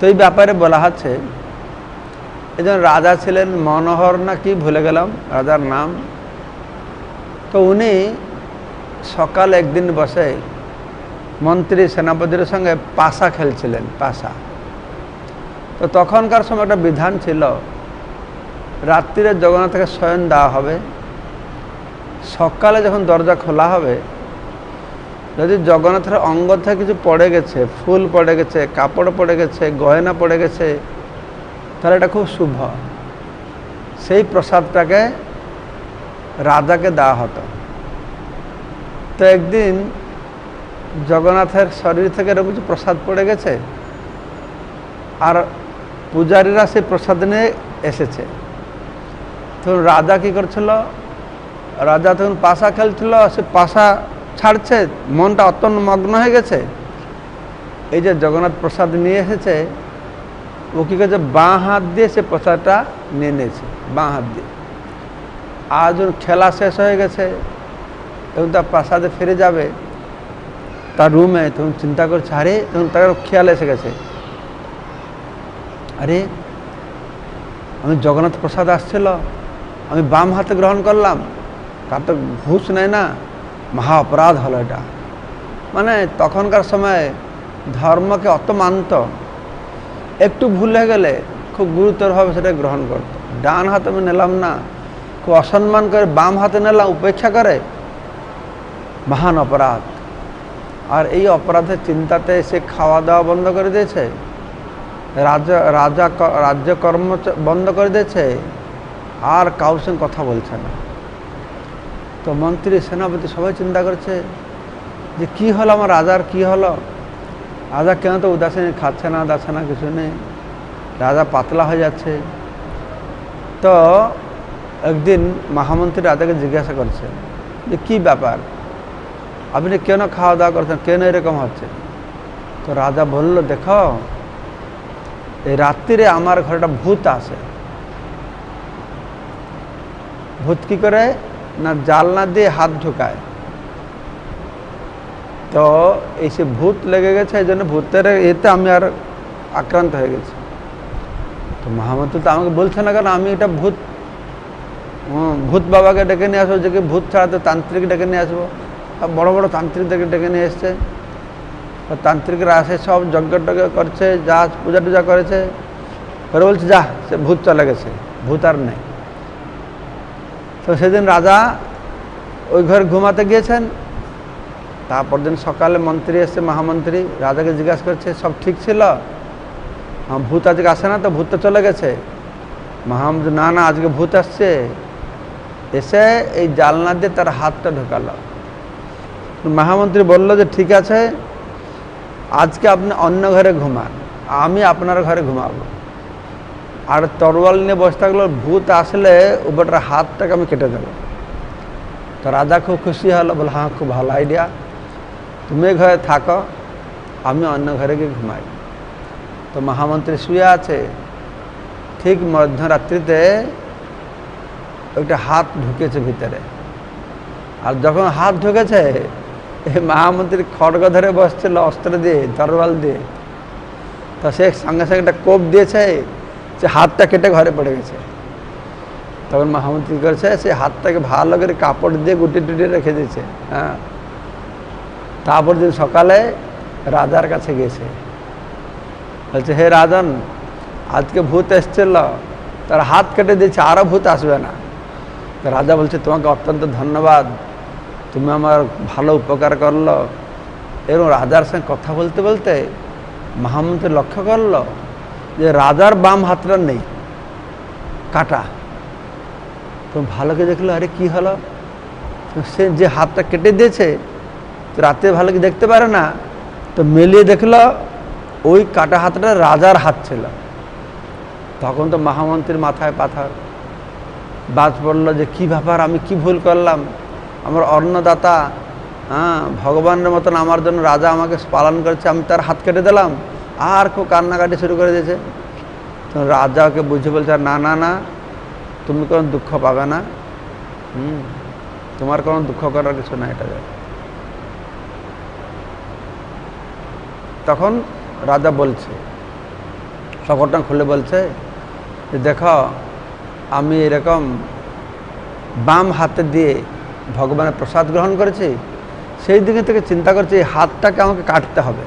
তো এই ব্যাপারে বলা হচ্ছে একজন রাজা ছিলেন মনোহর না কি ভুলে গেলাম, রাজার নাম। তো উনি সকাল একদিন বসে মন্ত্রী সেনাপতির সঙ্গে পাশা খেলছিলেন, পাশা। তো তখনকার সময় একটা বিধান ছিল, রাত্রিরে জগন্নাথকে শয়ন দেওয়া হবে। সকালে যখন দরজা খোলা হবে যদি জগন্নাথের অঙ্গ থেকে কিছু পড়ে গেছে, ফুল পড়ে গেছে, কাপড় পড়ে গেছে, গয়না পড়ে গেছে, তাহলে এটা খুব শুভ। সেই প্রসাদটাকে রাজাকে দেওয়া হতো। তো একদিন জগন্নাথের শরীর থেকে এরকম কিছু প্রসাদ পড়ে গেছে, আর পূজারীরা সেই প্রসাদ নিয়ে এসেছে। তখন রাজা কী করছিল? রাজা তখন পাশা খেলছিল, সে পাশা ছাড়ছে, মনটা অত্যন্ত মগ্ন হয়ে গেছে। এই যে জগন্নাথ প্রসাদ নিয়ে এসেছে, ও কী করছে? বাঁ হাত দিয়ে সে প্রসাদটা নিয়ে নিয়েছে, বাঁ হাত দিয়ে। আর যখন খেলা শেষ হয়ে গেছে, এবং তার প্রাসাদে ফিরে যাবে। তার রুমে তখন চিন্তা করছে, আরে, তখন তার খেয়াল এসে গেছে। আরে, আমি জগন্নাথ প্রসাদ আসছিল, আমি বাম হাতে গ্রহণ করলাম, তার তো ঘুষ নেয় না। মহা অপরাধ হলো এটা। মানে তখনকার সময় ধর্মকে অত মানত একটু ভুল হয়ে গেলে খুব গুরুতরভাবে সেটা গ্রহণ করতো। ডান হাতে আমি নিলাম না, খুব অসম্মান করে বাম হাতে নিলাম, উপেক্ষা করে, মহান অপরাধ। আর এই অপরাধের চিন্তাতে সে খাওয়া দাওয়া বন্ধ করে দিয়েছে, রাজা রাজা রাজ্য কর্ম বন্ধ করে দিয়েছে, আর কারোর সঙ্গে কথা বলছে না। তো মন্ত্রী, সেনাপতি সবাই চিন্তা করছে যে কি হলো আমার রাজার, কি হলো? রাজা কেন তো উদাসীন, খাচ্ছে না, দাচ্ছে না, কিছু নেই। রাজা পাতলা হয়ে যাচ্ছে। তো একদিন মহামন্ত্রী রাজাকে জিজ্ঞাসা করছে যে কি ব্যাপার? আপনি কেন খাওয়া দাওয়া করছেন? কেন এরকম হচ্ছে? তো রাজা বলল, দেখো, এই রাত্রিরে আমার ঘরে ভূত আসে ভূত কি করে? না জালনা দিয়ে হাত ঢুকায়। তো এই সে ভূত লেগে গেছে, এই জন্য ভূতের এতে আমি আর আক্রান্ত হয়ে গেছি। তো মহামন্ত্রী তো আমাকে বলছে না কারণ আমি এটা ভূত ভূত বাবাকে ডেকে নিয়ে আসব, যে কি ভূত ছাড়া তো তান্ত্রিক ডেকে নিয়ে আসব। আর বড়ো বড় তান্ত্রিকদেরকে ডেকে নিয়ে এসছে। তান্ত্রিকরা আসে, সব যজ্ঞ টজ্ঞ করছে, যা পূজা টুজা করেছে। পরে বলছে, যা, সে ভূত চলে গেছে, ভূত আর নেই। তো সেদিন রাজা ওই ঘরে ঘুমাতে গিয়েছেন। তারপর দিন সকালে মন্ত্রী এসছে মহামন্ত্রী রাজাকে জিজ্ঞাসা করছে, সব ঠিক ছিল? হ্যাঁ ভূত আজকে আসে না তো? ভূত তো চলে গেছে। মহামন্ত্রী না না, আজকে ভূত আসছে। এসে এই জালনা দিয়ে তার হাতটা ঢোকালো। মহামন্ত্রী বলল যে, ঠিক আছে, আজকে আপনি অন্য ঘরে ঘুমান। আমি আপনার ঘরে ঘুমাবো। আর তরোয়াল নিয়ে বসে থাকল ভূত আসলে উপরটার হাতটাকে আমি কেটে দেবো। তো রাজা খুব খুশি হলো, বলে হ্যাঁ খুব ভালো আইডিয়া তুমি ঘরে থাকো, আমি অন্য ঘরে গিয়ে ঘুমাই। তো মহামন্ত্রী শুয়ে আছে। ঠিক মধ্যরাত্রিতে একটা হাত ঢুকেছে ভিতরে। আর যখন হাত ঢুকেছে, এই মহামন্ত্রী খড়গ ধরে বসছিল অস্ত্র দিয়ে, তরোয়াল দিয়ে। তো সে সঙ্গে সঙ্গে একটা কোপ দিয়েছে সে হাতটা কেটে ঘরে পড়ে গেছে। তখন মহামন্ত্রী করেছে, সে হাতটাকে ভালো করে কাপড় দিয়ে গুটি টুটি রেখে দিয়েছে হ্যাঁ। তারপর দিন সকালে রাজার কাছে গেছে। বলছে, হে রাজন, আজকে ভূত এসছিল, তার হাত কেটে দিয়েছে আরও ভূত আসবে না। রাজা বলছে, তোমাকে অত্যন্ত ধন্যবাদ, তুমি আমার ভালো উপকার করল। এবং রাজার সঙ্গে কথা বলতে বলতে মহামন্ত্রী লক্ষ্য করল যে রাজার বাম হাতটা নেই, কাটা। তো ভালোকে দেখল, আরে, কি হলো? সে যে হাতটা কেটে দিয়েছে রাতে ভালোকে দেখতে পারে না। তো মেলিয়ে দেখল, ওই কাটা হাতটা রাজার হাত ছিল। তখন তো মহামন্ত্রীর মাথায় পাথর। বাজ পড়ল যে, কি ব্যাপার? আমি কি ভুল করলাম? আমার অন্নদাতা হ্যাঁ ভগবানের মতন আমার জন্য রাজা আমাকে পালন করেছে, আমি তার হাত কেটে দিলাম। আর খুব কান্নাকাটি শুরু করে দিয়েছে। তো রাজাকে বুঝে বলছে, না না না, তুমি কোনো দুঃখ পাবে না। হুম, তোমার কোনো দুঃখ করার কিছু না এটা তখন রাজা বলছে সকরটা খুলে বলছে যে, দেখো, আমি এরকম বাম হাতে দিয়ে ভগবানের প্রসাদ গ্রহণ করেছি, সেই দিকে থেকে চিন্তা করছি হাতটাকে আমাকে কাটতে হবে।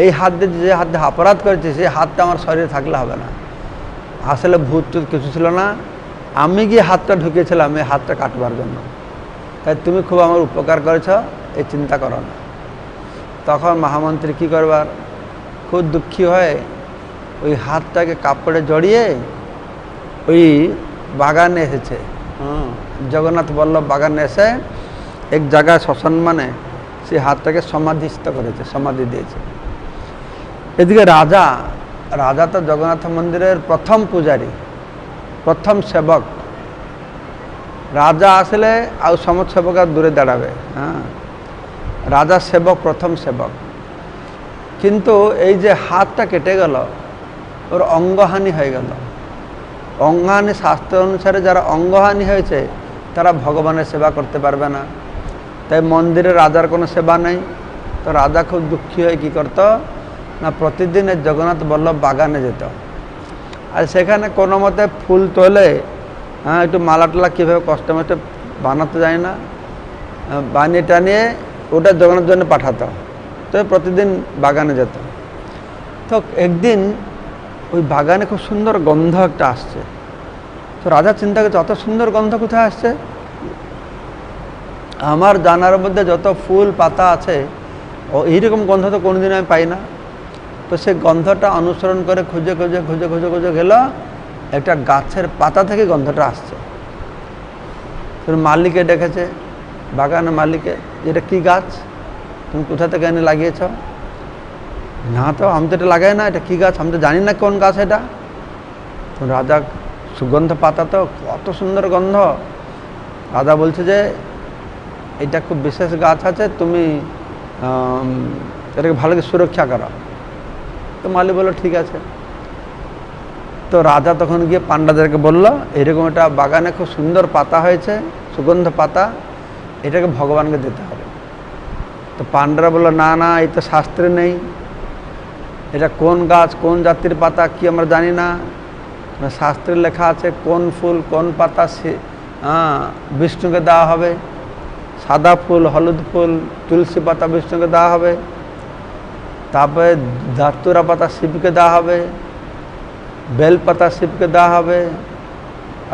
এই হাত দিয়ে যে হাত দিয়ে অপরাধ করেছে সেই হাতটা আমার শরীরে থাকলে হবে না। আসলে ভূত কিছু ছিল না। আমি গিয়ে হাতটা ঢুকিয়েছিলাম এই হাতটা কাটবার জন্য। তাই তুমি খুব আমার উপকার করেছ এই চিন্তা করো না। তখন মহামন্ত্রী কী করবার? খুব দুঃখী হয়ে ওই হাতটাকে কাপড়ে জড়িয়ে ওই বাগানে এসেছে। হুম, জগন্নাথ বল্লভ বাগানে এসে এক জায়গায় শ্মশান মানে সেই হাতটাকে সমাধিস্থ করেছে সমাধি দিয়েছে। এদিকে রাজা রাজা তো জগন্নাথ মন্দিরের প্রথম পূজারী, প্রথম সেবক। রাজা আসলে ଆଉ সমাজ সেবক আর দূরে দাঁড়াবে হ্যাঁ? রাজা সেবক, প্রথম সেবক। কিন্তু এই যে হাতটা কেটে গেল, ওর অঙ্গহানি হয়ে গেল। অঙ্গহানি শাস্ত্র অনুসারে যারা অঙ্গহানি হয়েছে, তারা ভগবানের সেবা করতে পারবে না। তাই মন্দিরে রাজার কোনো সেবা নেই। তো রাজা খুব দুঃখী হয়ে কী করতো না প্রতিদিন এই জগন্নাথ বল্লভ বাগানে যেত। আর সেখানে কোনো মতে ফুল তোলে হ্যাঁ একটু মালা টালা কীভাবে কষ্ট মষ্টে বানাতে যায় না। বানিয়ে টানিয়ে ওটা জগন্নাথ জন্য পাঠাতো। তো প্রতিদিন বাগানে যেত। তো একদিন ওই বাগানে খুব সুন্দর গন্ধ একটা আসছে। তো রাজা চিন্তা করছে, অত সুন্দর গন্ধ কোথায় আসছে? আমার জানার মধ্যে যত ফুল, পাতা আছে, ও এইরকম গন্ধ তো কোনোদিন আমি পাই না। তো সে গন্ধটা অনুসরণ করে খুঁজে খুঁজে খুঁজে খুঁজে খুঁজে গেল, একটা গাছের পাতা থেকে গন্ধটা আসছে। মালিকে ডেকেছে বাগানের মালিকে এটা কি গাছ? তুমি কোথা থেকে এনে লাগিয়েছ? না তো, আমি তো এটা লাগাই না, এটা কী গাছ? আমি তো জানি না কোন গাছ এটা। রাজা, সুগন্ধ পাতা তো, কত সুন্দর গন্ধ। রাজা বলছে যে, এটা খুব বিশেষ গাছ আছে, তুমি এটাকে ভালো করে সুরক্ষা করো। তো মালি বলল, ঠিক আছে। তো রাজা তখন গিয়ে পান্ডাদেরকে বলল, এরকম একটা বাগানে খুব সুন্দর পাতা হয়েছে, সুগন্ধ পাতা, এটাকে ভগবানকে দিতে হবে। তো পান্ডারা বলল, না না, এই তো শাস্ত্রে নেই। এটা কোন গাছ, কোন জাতির পাতা, কি আমরা জানি না। না শাস্ত্রে লেখা আছে, কোন ফুল, কোন পাতা সে- বিষ্ণুকে দেওয়া হবে। সাদা ফুল, হলুদ ফুল, তুলসী পাতা বিষ্ণুকে দেওয়া হবে। তারপরে ধাতুরা পাতা শিবকে দেওয়া হবে, বেল পাতা শিবকে দেওয়া হবে,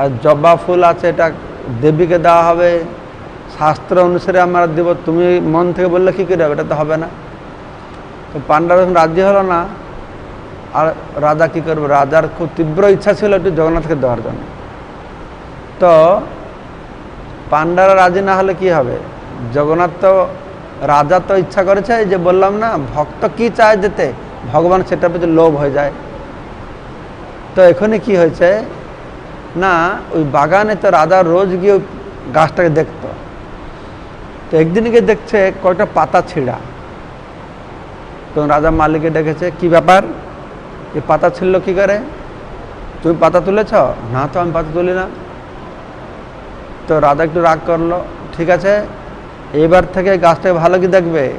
আর জবা ফুল আছে এটা দেবীকে দেওয়া হবে। শাস্ত্র অনুসারে আমরা দেব, তুমি মন থেকে বললে কী করে হবে? এটা তো হবে না। তো পাণ্ডারা যখন রাজি হলো না, আর রাজা কী করবে? রাজার খুব তীব্র ইচ্ছা ছিল একটু জগন্নাথকে দেওয়ার জন্য। তো পাণ্ডারা রাজি না হলে কি হবে? জগন্নাথ তো রাজা তো ইচ্ছা করেছে যে বললাম না, ভক্ত কি চায় যেতে? ভগবান সেটার প্রতি লোভ হয়ে যায়। তো এখানে কি হয়েছে? না, ওই বাগানে তো রাজা রোজ গিয়ে গাছটাকে দেখতো। তো একদিন গিয়ে দেখছে কয়টা পাতা ছিঁড়া। তো রাজা মালিকে ডেকেছে, কি ব্যাপার? এই পাতা ছিঁড়লো কি করে? তুমি পাতা তুলেছ? না তো, আমি পাতা তুলি না। তো রাজা একটু রাগ করল, ঠিক আছে এবার থেকে গাছটাকে ভালো কি দেখবে?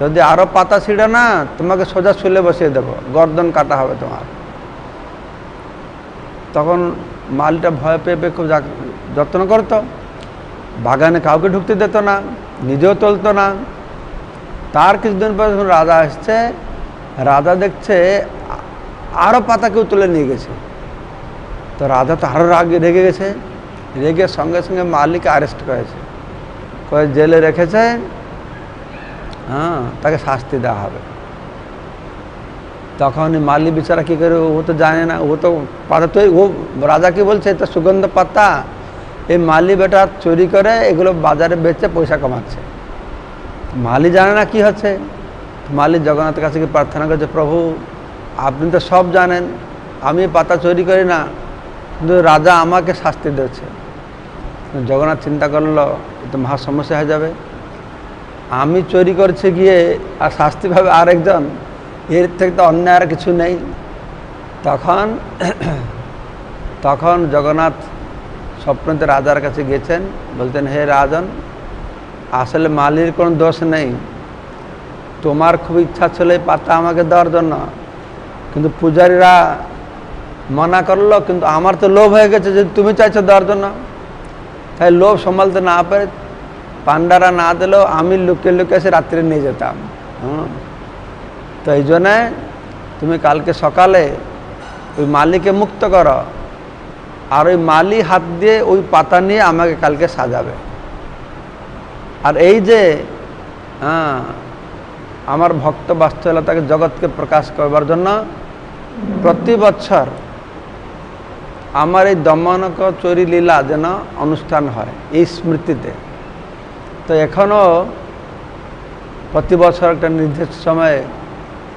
যদি আরও পাতা ছিঁড়ে না, তোমাকে সোজা শুলে বসিয়ে দেবো, গর্দন কাটা হবে তোমার। তখন মালটা ভয় পেয়ে পেয়ে খুব যত্ন করতো। বাগানে কাউকে ঢুকতে দিত না, নিজেও তুলতো না। তার কিছুদিন পর যখন রাজা আসছে, রাজা দেখছে আ- আরও পাতা কেউ তুলে নিয়ে গেছে। তো রাজা তো আরও রাগে রেগে গেছে। রেগে সঙ্গে সঙ্গে মালিক অ্যারেস্ট করেছে। করে জেলে রেখেছে হ্যাঁ তাকে শাস্তি দেওয়া হবে। তখন মালি বেচারা কী করে, ও তো জানে না, ও তো পাতা তো ও রাজা কি বলছে, এটা সুগন্ধ পাতা, এই মালি বেটা চুরি করে এগুলো বাজারে বেচে পয়সা কামাচ্ছে। মালি জানে না কি হচ্ছে। মালি জগন্নাথের কাছে গিয়ে প্রার্থনা করছে, প্রভু, আপনি তো সব জানেন, আমি পাতা চুরি করি না, কিন্তু রাজা আমাকে শাস্তি দিচ্ছে জগন্নাথ চিন্তা করল তো মহা সমস্যা হয়ে যাবে। আমি চুরি করছে গিয়ে, আর শাস্তি পাবে আরেকজন, এর থেকে তো অন্যায় আর কিছু নেই। তখন তখন জগন্নাথ স্বপ্নতে রাজার কাছে গেছেন, বলতেন, হে রাজন, আসলে মালির কোনো দোষ নেই। তোমার খুব ইচ্ছা ছিল এই পাতা আমাকে দেওয়ার জন্য। কিন্তু পূজারীরা মানা করল, কিন্তু আমার তো লোভ হয়ে গেছে যে তুমি চাইছো দেওয়ার জন্য। তাই লোভ সম্ভালতে না পারে পান্ডারা না দিলেও আমি লুকিয়ে লুকিয়ে এসে রাত্রে নিয়ে যেতাম। হুম? তো এই জন্যে তুমি কালকে সকালে ওই মালিকে মুক্ত করো, আর ওই মালি হাত দিয়ে ওই পাতা নিয়ে আমাকে কালকে সাজাবে। আর এই যে হ্যাঁ আমার ভক্ত বাস্তবতাকে জগৎকে প্রকাশ করবার জন্য প্রতি বছর আমার এই দমনক চুরি লীলা যেন অনুষ্ঠান হয়, এই স্মৃতিতে। তো এখনও প্রতি বছর একটা নির্দিষ্ট সময়ে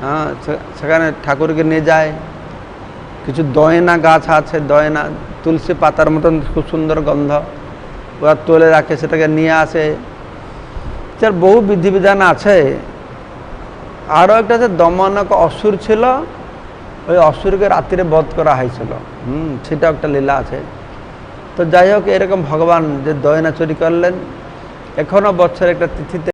হ্যাঁ সেখানে ঠাকুরকে নিয়ে যায়। কিছু দয়না গাছ আছে, দয়না, তুলসী পাতার মতন খুব সুন্দর গন্ধ। ওরা তোলে রাখে, সেটাকে নিয়ে আসে। যার বহু বিধিবিধান আছে। আরও একটা যে দমনক অসুর ছিল ওই অসুরকে রাত্রিরে বধ করা হয়েছিল। হুম, সেটা একটা লীলা আছে। তো যাই হোক, এরকম ভগবান যে দয়না চুরি করলেন এখনও বছর একটা তিথিতে